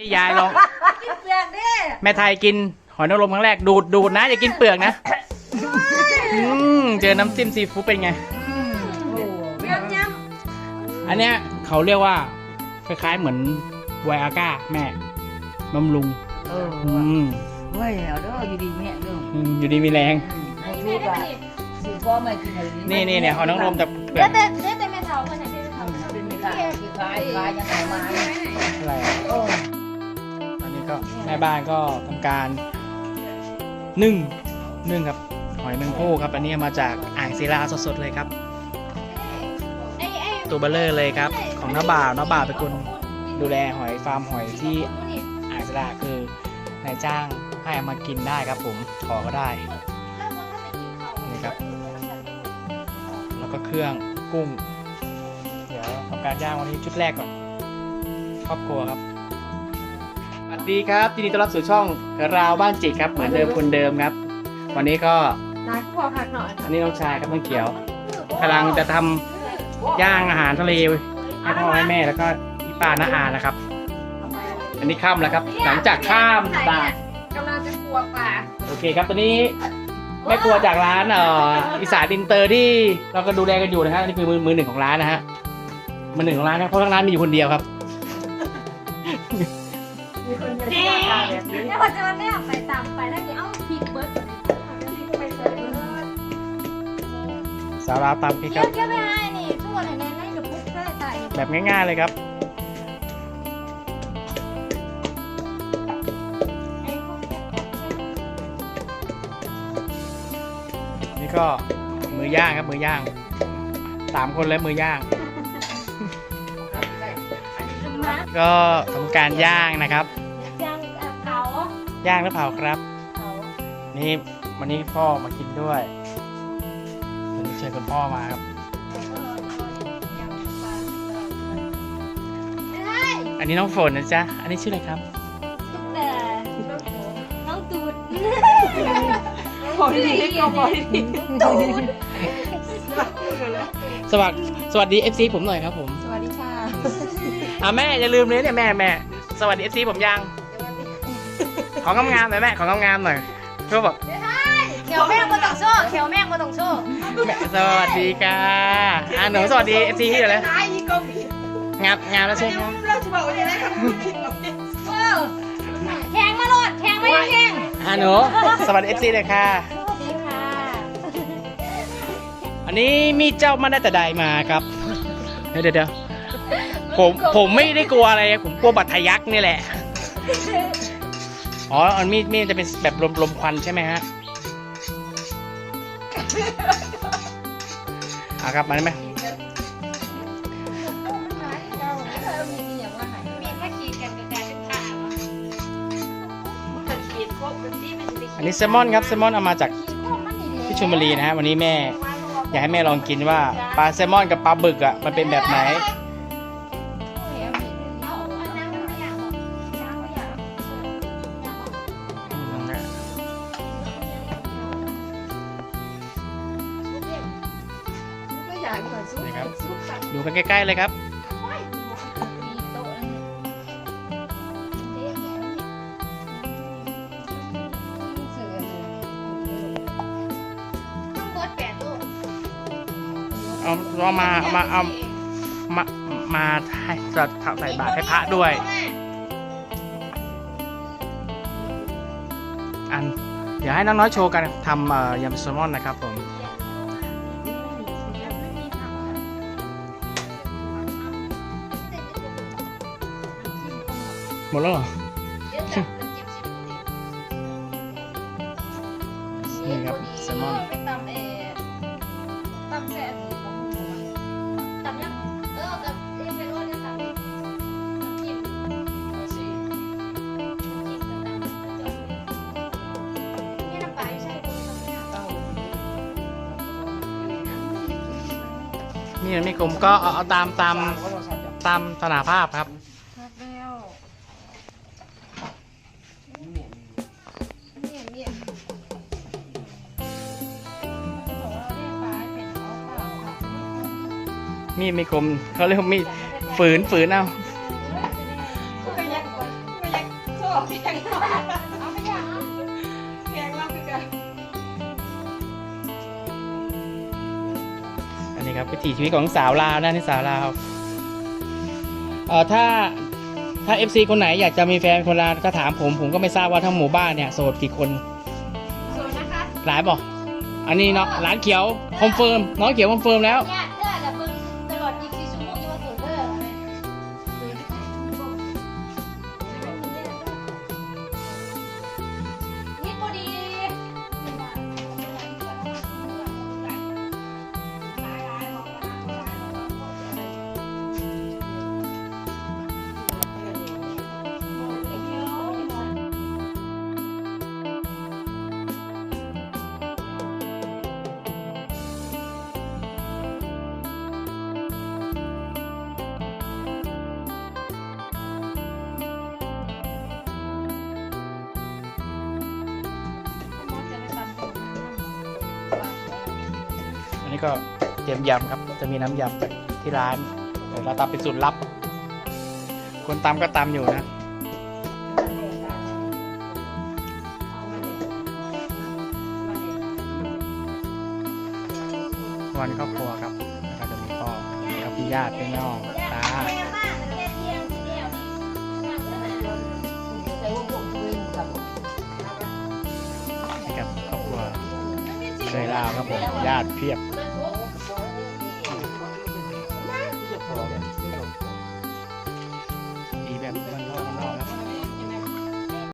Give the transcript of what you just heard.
นี่ยายลองกินเปลือกดิแม่ไทยกินหอยนางรมครั้งแรกดูดดูดนะ อย่ากินเปลือกนะอืมเจอน้ำจิ้มซีฟู้ดเป็นไงย้ำย้อันเนี้ยเขาเรียกว่า คล้ายๆเหมือนไวอาก้าแม่บำรุงเอออืมเว้ยเอาเด้ออยู่ดีเนี่ยเด้ออืมอยู่ดีมีแรงให้ลูกอะซื้อพ่อมากินเลยนี่นี่เนี่ยหอยนางรมแต่เปลืเดี๋อยกวแต่เดี๋ยวแต่แม่เฒ่าคนไหนที่เฒ่าเป็นไม่ได้คือคล้ายคล้ายยังไงมาเนี่ยอะไรอะโอ้อันนี้ ก็แม่บ้านก็ทำการนึ่งนึ่งครับหอยแมงผู้ครับ อันนี้มาจากอ่างศิลาสดๆเลยครับ ตัวเบลเลอร์เลยครับ ของน้าบ่าวน้าบ่าวเป็นคนดูแลหอยฟาร์มหอยที่อ่างศิลาคือนายจ้างให้มากินได้ครับผมขอก็ได้นี่ครับ แล้วก็เครื่องกุ้ง เดี๋ยวทำการย่างวันนี้ชุดแรกก่อนครอบครัวครับ ดีครับยินดีต้อนรับสู่ช่องราวบ้านจิกครับ เหมือนเดิมคนเดิมครับ วันนี้ก็นายพอผักหน่อยอันนี้น้องชายครับน้องเขียวกำลังจะทำย่างอาหารทะเลให้พ่อให้แม่แล้วก็พี่ป้าน้าอานะครับ อันนี้ข้ามแล้วครับ หลังจากข้ามด่านกำลังจะกลัวปลาโอเคครับตอนนี้แม่ครัวจากร้านเอ่ออีสานอินเตอร์ที่เราก็ดูแลกันอยู่นะฮะนี่คือมือมือหนึ่งของร้านนะฮะมือหนึ่งของร้านครับเพราะทั้งร้านมีอยู่คนเดียวครับ เจ๊แล้วพอจะมาแม่ไปตามไปแล้วนี่เอ้าผิดเบิร์ดไปเสิร์ฟเบิร์ดสาวราวตำพริกคเกี่รัยวบเกี่ยวไม่ให้นี่ทุกคนไหนๆให้กับปุ๊บได้ใส่แบบง่ายๆเลยครับ นี่ก็มือย่างครับมือย่างสามคนแล้วมือย่าง มาก็ทำการย่างนะครับยังเผา ย่างหรือเผาครับเผานี่วันนี้พ่อมากินด้วยวันนี้เชิญคุณพ่อมาครับ อันนี้น้องฝนนะจ๊ะ อันนี้ชื่ออะไรครับ แต่น้องตูดขอดีๆให้กขอดีตูดสวัสดีสวัสดี FC ผมหน่อยครับผม สวัสดีค่ะอะแม่อย่าลืมเลยเนี่ยแม่แม่สวัสดี FC ผมยัง ของงามๆหน่อยแม่ของงามๆหน่อยเพื่อบอกเขียวแม่งมาต้องโชว์เขียวแม่งมาต้องโชว์แม่สวัสดีค่ะอะหนูสวัสดี FC ที่อยู่เลยงามงามแล้วใช่ไหมเราจะบอกว่าจะได้ทำกินกับแข่งมาโลดแข่งไม่ได้แข่งอะหนูสวัสดี FC เลยค่ะสวัสดีค่ะอันนี้มีเจ้ามาได้แต่ใดมาครับเดี๋ยวเดี๋ยวผมผมไม่ได้กลัวอะไรผมกลัวบัตรทะยักนี่แหละ อ๋ออันมีดมีดจะเป็นแบบลมลมควันใช่ไหมฮะอะครับมาได้ไหมมีแค่ขีดกันกระจายเป็นขาเหรอมันขีดพวกมันที่มันจะอันนี้แซลมอนครับแซลมอนเอามาจากขีดพวกมันนี่ดิที่ชลบุรีนะฮะวันนี้แม่ อยากให้แม่ลองกินว่าปลาแซลมอนกับปลาบึกอะมันเป็นแบบไหน นซุปนี่ครับซุปกับ ดูกันใกล้ ๆ เลยครับมีโต๊ะนั่นเนี่ยเจ๊แกะเนี่ยทั้งหมดแปดโต๊ะเอาเอามาเอามาเอามามาให้จะใส่บาตรให้พระด้วย อัน เดี๋ยวให้น้องน้อยโชว์กันทำเอ่อยำแซลมอนนะครับผม หมดแล้วเหรอนี่ครับแซลมอนไปตำเอตำแซ่บของหมูอะตำยังเออกับเอเฟโร่เนี่ยตำอีกน้ำจิ้มน้ำจิ้มกันี่น้ำปลาอยู่ใช่ไหมน้ำนี่มันไม่กลมก็เอาเอาตามตามตามสนาภาพครับ มีดไม่คมเขาเรียกว่ามีดฝืนฝืนเอาก็ยังก็ยังบอกเพียงเอาไปอย่างเอาเพียงว่าคือกันอันนี้ครับวิถีชีวิตของสาวลาวนะนี่สาวลาวเอ่อถ้าถ้า FC คนไหนอยากจะมีแฟนคนลาวก็ถามผมผมก็ไม่ทราบว่าทั้งหมู่บ้านเนี่ยโสดกี่คนสูตรนะคะหลายบอกอันนี้เนาะร้านเขียวคอนเฟิร์มน้องเขียวคอนเฟิร์มแล้ว นนี้ก็เตรียมยำครับ จะมีน้ำยำที่ร้านแต่เราตำเป็นสูตรลับ คนตำก็ตำอยู่นะวันครอบครัวครับแล้วก็จะมีพ่อกับพี่ญาติพี่น้องตาใส่วงวงคุยกับให้กับครอบครัวเคยลาวครับผมญาติเพียบเบิ่ง